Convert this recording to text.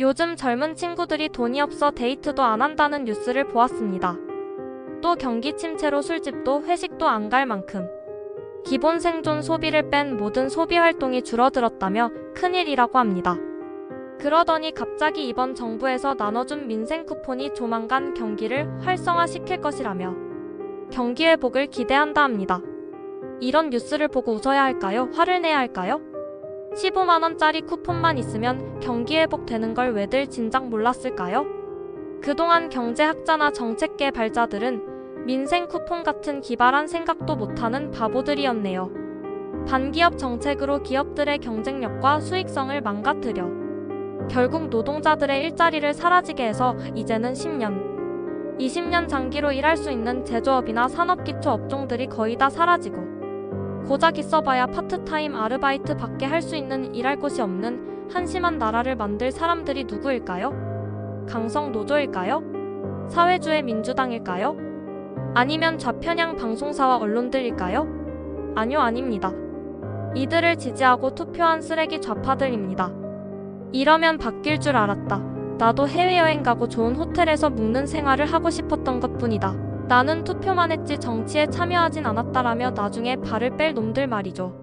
요즘 젊은 친구들이 돈이 없어 데이트도 안 한다는 뉴스를 보았습니다. 또 경기 침체로 술집도 회식도 안 갈 만큼 기본 생존 소비를 뺀 모든 소비 활동이 줄어들었다며 큰일이라고 합니다. 그러더니 갑자기 이번 정부에서 나눠준 민생 쿠폰이 조만간 경기를 활성화시킬 것이라며 경기 회복을 기대한다 합니다. 이런 뉴스를 보고 웃어야 할까요? 화를 내야 할까요? 15만원짜리 쿠폰만 있으면 경기 회복되는 걸 왜들 진작 몰랐을까요? 그동안 경제학자나 정책 개발자들은 민생 쿠폰 같은 기발한 생각도 못하는 바보들이었네요. 반기업 정책으로 기업들의 경쟁력과 수익성을 망가뜨려 결국 노동자들의 일자리를 사라지게 해서 이제는 10년, 20년 장기로 일할 수 있는 제조업이나 산업기초 업종들이 거의 다 사라지고 고작 있어봐야 파트타임 아르바이트 밖에 할 수 있는 일할 곳이 없는 한심한 나라를 만들 사람들이 누구일까요? 강성 노조일까요? 사회주의 민주당일까요? 아니면 좌편향 방송사와 언론들일까요? 아니요, 아닙니다. 이들을 지지하고 투표한 쓰레기 좌파들입니다. 이러면 바뀔 줄 알았다. 나도 해외여행 가고 좋은 호텔에서 묵는 생활을 하고 싶었던 것 뿐이다. 나는 투표만 했지 정치에 참여하진 않았다라며 나중에 발을 뺄 놈들 말이죠.